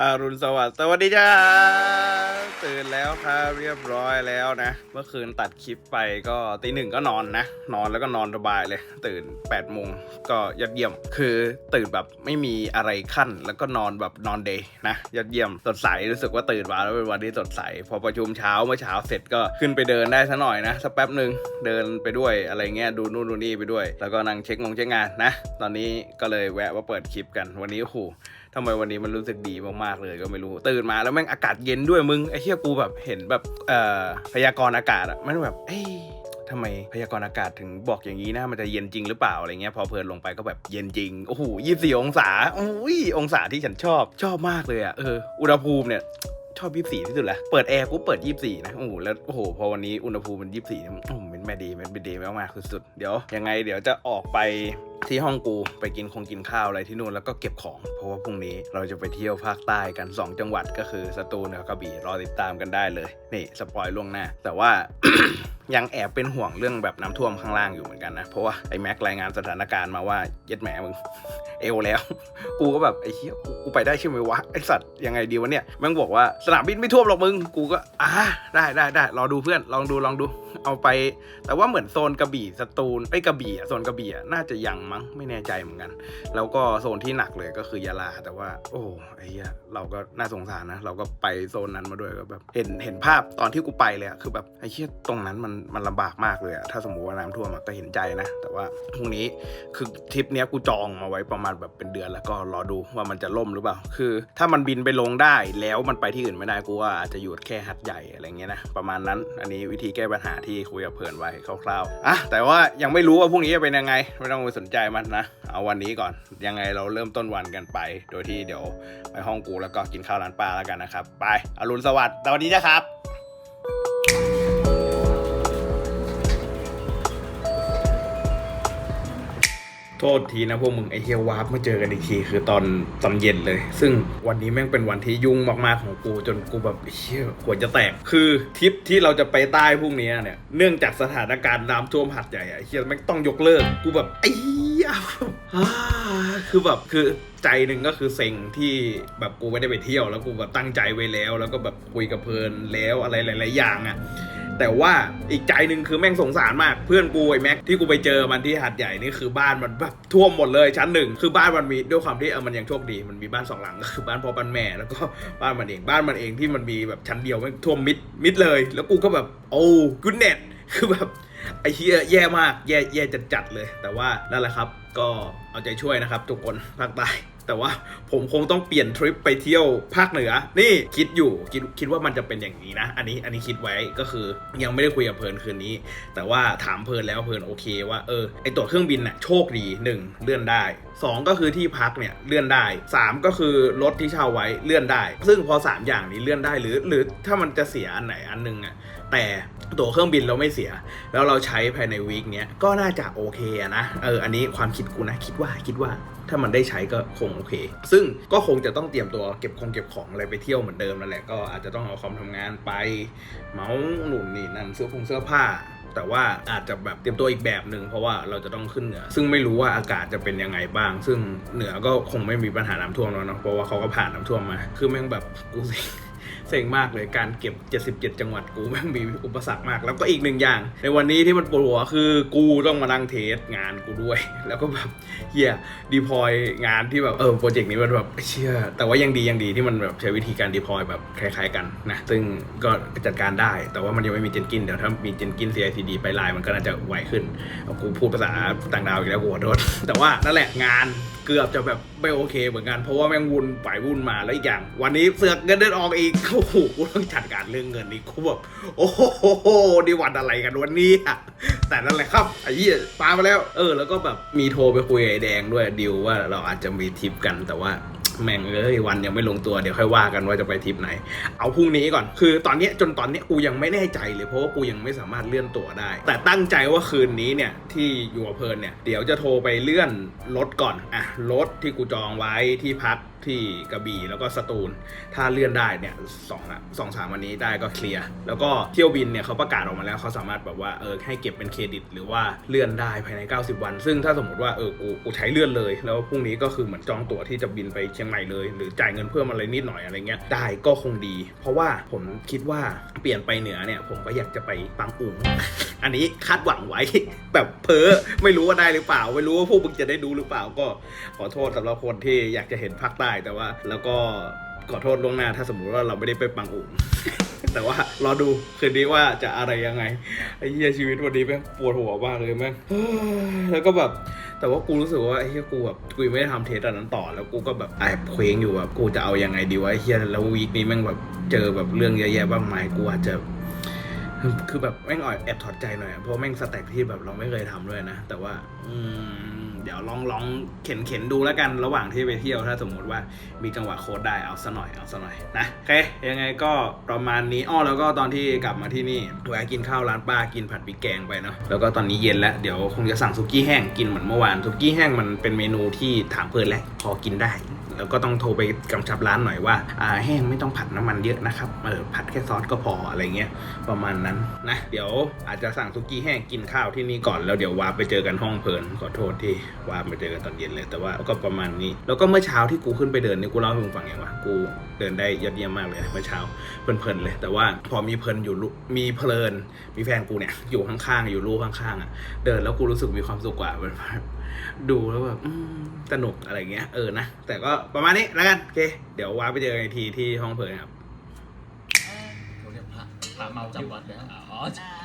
อารุณสวัสดิ์สวัสดีจ้าตื่นแล้วครับเรียบร้อยแล้วนะ เมื่อคืนตัดคลิปไปก็ตีหนึ่งก็นอนนะ นอนแล้วก็นอนสบายเลย ตื่น8ปดโมงก็ยอดเยี่ยม คือตื่นแบบไม่มีอะไรขั้น แล้วก็นอนแบบนอนเดย์นะยอดเยี่ยมสดใสรู้สึกว่าตื่นมาแล้วเป็นวันที่สดใส พอประชุมเช้าเมื่อเช้าเสร็จก็ขึ้นไปเดินได้สักหน่อยนะสักแป๊บหนึ่งเดินไปด้วยอะไรเงี้ยดูนู่นดูนี่ไปด้วย แล้วก็นั่งเช็คงงเช็คงานนะ ตอนนี้ก็เลยแวะมาเปิดคลิปกันวันนี้โอ้โห ทำไมวันนี้มันรู้สึกดีมากๆเลยก็ไม่รู้ ตื่นมาแล้วแม่งอากาศเย็นด้วยมึงไอ้เหี้ยกูแบบเห็นแบบเอ่อพยากรณ์อากาศอะมันแบบเอ้ยทำไมพยากรณ์อากาศถึงบอกอย่างนี้นะ มันจะเย็นจริงหรือเปล่าอะไรเงี้ย พอเพลินลงไปก็แบบเย็นจริง โอ้โหยี่สี่องศาโอ้ยองศาที่ฉันชอบ ชอบมากเลยอะ เออ อุณหภูมิเนี่ย ชอบ24ที่สุดแหละเปิดแอร์กูเปิด24นะโอ้โหแล้วโอ้โหพอวันนี้อุณหภูมิมัน24เนี่ยโอ้โหเป็นแม่ดีเป็นดีมากๆสุดเดี๋ยวยังไงเดี๋ยวจะออกไปที่ห้องกูไปกินคงกินข้าวอะไรที่นู่นแล้วก็เก็บของ เพราะว่าพรุ่งนี้เราจะไปเที่ยวภาคใต้กัน 2 จังหวัดก็คือสตูลกับกระบี่รอติดตามกันได้เลย นี่สปอยล่วงหน้า แต่ว่า ยังแอบเป็นห่วงเรื่องแบบน้ำท่วมข้างล่างอยู่เหมือนกันนะ เพราะว่าไอ้แม็กรายงานสถานการณ์มาว่าเย็ดแหมมึงเอวแล้ว กูก็แบบไอ้เหี้ยกูไปได้ใช่ไหมวะไอ้สัตว์ยังไงดีวะเนี่ยแม่งบอกว่าสนามบินไม่ท่วมหรอกมึงกูก็อ่าได้ได้ได้รอดูเพื่อนลองดูลองดู เอาไป แต่ว่าเหมือนโซนกระบี่สตูลไอ้กระบี่โซนกระบี่น่าจะยังมั้งไม่แน่ใจเหมือนกัน แล้วก็โซนที่หนักเลยก็คือยะลาแต่ว่า โอ้ไอ้เหี้ยเราก็น่าสงสารนะ เราก็ไปโซนนั้นมาด้วยก็แบบเห็นเห็นภาพตอนที่กูไปเลยอะคือแบบไอ้เหี้ยตรงนั้นมันมันลำบากมากเลยอะถ้าสมมติว่าน้ำท่วมก็เห็นใจนะ แต่ว่าพรุ่งนี้คือทริปเนี้ยกูจองมาไว้ประมาณแบบเป็นเดือนแล้วก็รอดูว่ามันจะล่มหรือเปล่า คือ ถ้ามันบินไปลงได้แล้วมันไปที่อื่นไม่ได้กูว่าอาจจะอยู่แค่หัดใหญ่อะไรเงี้ยนะประมาณนั้น อันนี้วิธีแก้ปัญหาที่คุยกับเพื่อนไว้คร่าวๆอะแต่ว่ายังไม่รู้ว่าพรุ่งนี้จะเป็นยังไง ไม่ต้องไปสนใจมันนะ เอาวันนี้ก่อนยังไงเราเริ่มต้นวันกันไป โดยที่เดี๋ยวไปห้องกูแล้วก็กินข้าวร้านป้าแล้วกันนะครับไปอรุณสวัสดิ์สวัสดีนะครับ โทษทีนะพวกมึงไอเฮียวาร์ปมาเจอกันอีกทีคือตอนตอนเย็นเลย ซึ่งวันนี้แม่งเป็นวันที่ยุ่งมากๆของกูจนกูแบบเฮียหัวจะแตก คือทริปที่เราจะไปใต้พรุ่งนี้เนี่ยเนื่องจากสถานการณ์น้ำท่วมหัดใหญ่ไอเฮียแม่งต้องยกเลิกกูแบบไอ้เียคือแบบคือใจหนึ่งก็คือเซ็งที่แบบกูไม่ได้ไปเที่ยวแล้วกูแบบตั้งใจไว้แล้ว แล้วก็แบบคุยกับเพลินแล้วอะไรหลาย ๆ อย่างอะ แต่ว่าอีกใจหนึ่งคือแม่งสงสารมาก เพื่อนกูไอ้แม็กที่กูไปเจอมันที่หัดใหญ่นี่คือบ้านมันแบบท่วมหมดเลยชั้นหนึ่งคือบ้านมันมีด้วยความที่เออมันยังโชคดี มันมีบ้านสองหลังก็คือบ้านพ่อบ้านแม่แล้วก็บ้านมันเองบ้านมันเองที่มันมีแบบชั้นเดียวแม่งท่วมมิดมิดเลย แล้วกูก็แบบโอ้กูเน็ตคือแบบไอ้เหี้ยแย่มากแย่แย่จัดๆเลย แต่ว่านั่นแหละครับ ก็เอาใจช่วยนะครับ ทุกคนภาคใต้ แต่ว่าผมคงต้องเปลี่ยนทริปไปเที่ยวภาคเหนือ นี่คิดอยู่คิดคิดว่ามันจะเป็นอย่างนี้นะ อันนี้อันนี้คิดไว้ก็คือยังไม่ได้คุยกับเพลินคืนนี้ แต่ว่าถามเพลินแล้วเพลินโอเคว่าเออไอตั๋วเครื่องบินน่ะโชคดีหนึ่งเลื่อนได้สองก็คือที่พักเนี่ยเลื่อนได้สามก็คือรถที่เช่าไว้เลื่อนได้ ซึ่งพอสามอย่างนี้เลื่อนได้หรือ หรือถ้ามันจะเสียอันไหนอันหนึงอะแต่ ตั๋วเครื่องบินเราไม่เสีย แล้วเราใช้ภายในวีคเนี้ยก็น่าจะโอเคนะเอออันนี้ความคิดกูนะคิดว่าคิดว่าถ้ามันได้ใช้ก็คงโอเค ซึ่งก็คงจะต้องเตรียมตัวเก็บของเก็บของอะไรไปเที่ยวเหมือนเดิมนั่นแหละก็อาจจะต้องเอาคอมทำงานไป เมาส์หนุนนี่นั่นเสื้อผงเสื้อผ้า แต่ว่าอาจจะแบบเตรียมตัวอีกแบบหนึ่งเพราะว่าเราจะต้องขึ้นเหนือ ซึ่งไม่รู้ว่าอากาศจะเป็นยังไงบ้าง ซึ่งเหนือก็คงไม่มีปัญหาน้ำท่วมแล้วเนาะเพราะว่าเขาก็ผ่านน้ำท่วมมา คือแม่งแบบกูเซ็ง เซ็งมากเลยการเก็บ 77 จังหวัดกูแม่งมีอุปสรรคมาก แล้วก็อีกหนึ่งอย่าง ในวันนี้ที่มันปวดหัวคือกูต้องมานั่งเทสงานกูด้วย แล้วก็แบบเฮียดีพอยงานที่แบบเออโปรเจกต์นี้มันแบบเชื่อ แต่ว่ายังดียังดีที่มันแบบใช้วิธีการดีพอยแบบคล้ายๆกันนะซึ่งก็จัดการได้ แต่ว่ามันยังไม่มีเจนกินเดี๋ยวถ้ามีเจนกิน CICD ไปไลน์มันก็น่าจะไวขึ้นกูพูดภาษาต่างดาวอีกแล้วกูขอโทษแต่ว่านั่นแหละงาน เกือบจะแบบไม่โอเคเหมือนกันเพราะว่าแม่งวุ่นไปวุ่นมาแล้วอีกอย่าง วันนี้เสือกเงินเดือนออกอีกโอ้โหกูต้องจัดการเรื่องเงินนี่กูแบบโอ้โหนี่วันอะไรกันวันนี้อะแต่นั่นแหละครับไอ้เหี้ยปามาแล้ว เออ แล้วก็แบบมีโทรไปคุยไอ้แดงด้วยดิวว่าเราอาจจะมีทริปกันแต่ว่า แม่งเอ้ยวันยังไม่ลงตัวเดี๋ยวค่อยว่ากันว่าจะไปทริปไหน เอาพรุ่งนี้ก่อนคือตอนนี้จนตอนนี้กูยังไม่แน่ใจเลยเพราะว่ากูยังไม่สามารถเลื่อนตั๋วได้ แต่ตั้งใจว่าคืนนี้เนี่ยที่อยู่อเพลินเนี่ยเดี๋ยวจะโทรไปเลื่อนรถก่อนอะรถที่กูจองไว้ที่พัก ที่กระบี่แล้วก็สตูล ถ้าเลื่อนได้เนี่ยสองสองสามวันนี้ได้ก็เคลียร์แล้วก็เที่ยวบินเนี่ยเขาประกาศออกมาแล้วเขาสามารถแบบว่าเออให้เก็บเป็นเครดิต หรือว่าเลื่อนได้ภายใน 90 วัน ซึ่งถ้าสมมติว่าเออกูกูใช้เลื่อนเลย แล้วพรุ่งนี้ก็คือเหมือนจองตั๋วที่จะบินไปเชียงใหม่เลย หรือจ่ายเงินเพิ่มอะไรนิดหน่อยอะไรเงี้ยได้ก็คงดี เพราะว่าผมคิดว่าเปลี่ยนไปเหนือเนี่ยผมก็อยากจะไปปังอุ๋งอันนี้คาดหวังไว้แบบเพ้อไม่รู้ว่าได้หรือเปล่า ไม่รู้ว่าพวกมึงจะได้ดูหรือเปล่าก็ขอโทษสำหรับคนที่อยากจะเห็นภาคใต้แต่ว่า แล้วก็ขอโทษล่วงหน้าถ้าสมมุติว่าเราไม่ได้ไปปังอุ๋งแต่ว่ารอดูคืนนี้ว่าจะอะไรยังไงไอ้เหี้ยชีวิตวันนี้แม่งปวดหัวมากเลยแม่งแล้วก็แบบแต่ว่ากูรู้สึกว่าไอ้เหี้ยกูแบบกูไม่ได้ทำเทสอันนั้นต่อ แล้วกูก็แบบแอบเคว้งอยู่แบบกูจะเอายังไงดีวะไอ้เหี้ยแล้ววีคนี้แม่งแบบเจอแบบเรื่องเยอะแยะบ้างไหมกูอาจจะคือแบบแม่งอ่อยแอบถอดใจหน่อยเพราะแม่งสแต็กที่แบบเราไม่เคยทำด้วยนะ แต่ว่า อืม เดี๋ยวลองลองเข็นเข็นดูแล้วกันระหว่างที่ไปเที่ยวถ้าสมมติว่ามีจังหวะโค้ดได้เอาซะหน่อยเอาซะหน่อยนะโอเคยังไงก็ประมาณนี้อ้อแล้วก็ตอนที่กลับมาที่นี่แวะกินข้าวร้านป้ากินผัดพริกแกงไปเนาะแล้วก็ตอนนี้เย็นแล้วเดี๋ยวคงจะสั่งซุกี้แห้งกินเหมือนเมื่อวานซุกี้แห้งมันเป็นเมนูที่ถามเพื่อนแล้วพอกินได้ แล้วก็ต้องโทรไปกำชับร้านหน่อยว่าอ่าแห้งไม่ต้องผัดน้ำมันเยอะนะครับเออผัดแค่ซอสก็พออะไรเงี้ยประมาณนั้นนะเดี๋ยวอาจจะสั่งซุกี้แห้งกินข้าวที่นี่ก่อนแล้วเดี๋ยววาร์ไปเจอกันห้องเพลินขอโทษที่วาร์ไปเจอกันตอนเย็นเลยแต่ว่าก็ประมาณนี้ แล้วก็เมื่อเช้าที่กูขึ้นไปเดินเนี่ยกูเล่าให้มึงฟังไงวะกูเดินได้ยอดเยี่ยมมากเลยเมื่อเช้าเพลินๆเลย แต่ว่าพอมีเพลินอยู่มีเพลิน มีแฟนกูเนี่ยอยู่ข้างๆอยู่ลูกข้างๆอะเดินแล้วกูรู้สึกมีความสุขกว่าแบบดูแล้วแบบสนุกอะไรเงี้ยเออนะแต่ก็ประมาณนี้แล้วกันโอเค เดี๋ยววาร์ปไปเจอกันอีกทีที่ห้องเพลินครับ เขาเรียกพระพระเมาจำวัดแล้วอ๋อ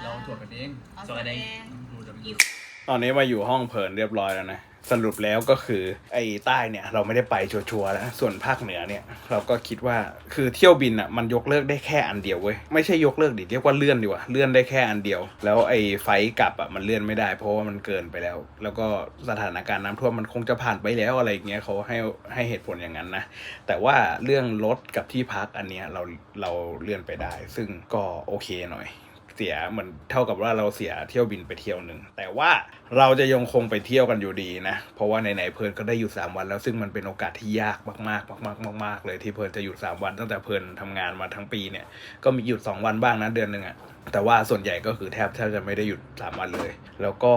เราตรวจกันเองเอาตรวจกันเองเองดูจะอีกตอนนี้มาอยู่ห้องเพลินเรียบร้อยแล้วนะ สรุปแล้วก็คือไอ้ใต้เนี่ยเราไม่ได้ไปชัวร์ๆแล้วส่วนภาคเหนือเนี่ยเราก็คิดว่าคือเที่ยวบินอะมันยกเลิกได้แค่อันเดียวเว้ยไม่ใช่ยกเลิกดิเรียกว่าเลื่อนดีกว่าเลื่อนได้แค่อันเดียว แล้วไอ้ไฟกลับอะมันเลื่อนไม่ได้ เพราะว่ามันเกินไปแล้ว แล้วก็สถานการณ์น้ำท่วมมันคงจะผ่านไปแล้วอะไรเงี้ยเขาให้ให้เหตุผลอย่างนั้นนะแต่ว่าเรื่องรถกับที่พักอันเนี้ยเราเราเลื่อนไปได้ ซึ่งก็โอเคหน่อย เสียเหมือนเท่ากับว่าเราเสียเที่ยวบินไปเที่ยวหนึ่งแต่ว่าเราจะยังคงไปเที่ยวกันอยู่ดีนะ เพราะว่าไหนๆเพลินก็ได้อยู่3วันแล้วซึ่งมันเป็นโอกาสที่ยากมากๆมากๆมากๆเลยที่เพลินจะหยุด3วันตั้งแต่เพลินทำงานมาทั้งปีเนี่ยก็มีหยุด 2 วันบ้างนะเดือนหนึ่งอะแต่ว่าส่วนใหญ่ก็คือแทบแทบจะไม่ได้หยุด3วันเลย แล้วก็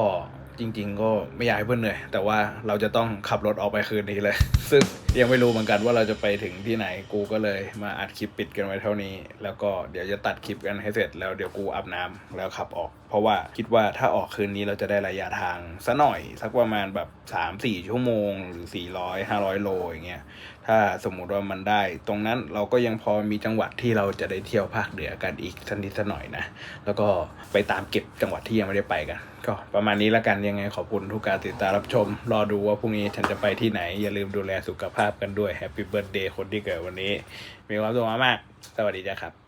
จริง ๆ ก็ไม่อยากให้เพื่อนเหนื่อย แต่ว่าเราจะต้องขับรถออกไปคืนนี้เลย ซึ่ง ยังไม่รู้เหมือนกันว่าเราจะไปถึงที่ไหนกูก็เลยมาอัดคลิปปิดกันไว้เท่านี้ แล้วก็เดี๋ยวจะตัดคลิปกันให้เสร็จแล้วเดี๋ยวกูอาบน้ำแล้วขับออก เพราะว่าคิดว่าถ้าออกคืนนี้เราจะได้ระยะทางซะหน่อยสักประมาณแบบ 3-4 ชั่วโมงหรือ 400 500 โลอย่างเงี้ยถ้าสมมุติว่ามันได้ ตรงนั้นเราก็ยังพอมีจังหวัดที่เราจะได้เที่ยวภาคเหนือกันอีกสักนิดสักหน่อยนะแล้วก็ไปตามเก็บจังหวัดที่ยังไม่ได้ไปกัน ก็ประมาณนี้ละกันยังไงขอบคุณทุกการติดตามรับชม รอดูว่าพรุ่งนี้ฉันจะไปที่ไหนอย่าลืมดูแลสุขภาพกันด้วยแฮปปี้เบิร์ดเดย์คนที่เกิดวันนี้ มีความสุขมากๆสวัสดีจ้าครับ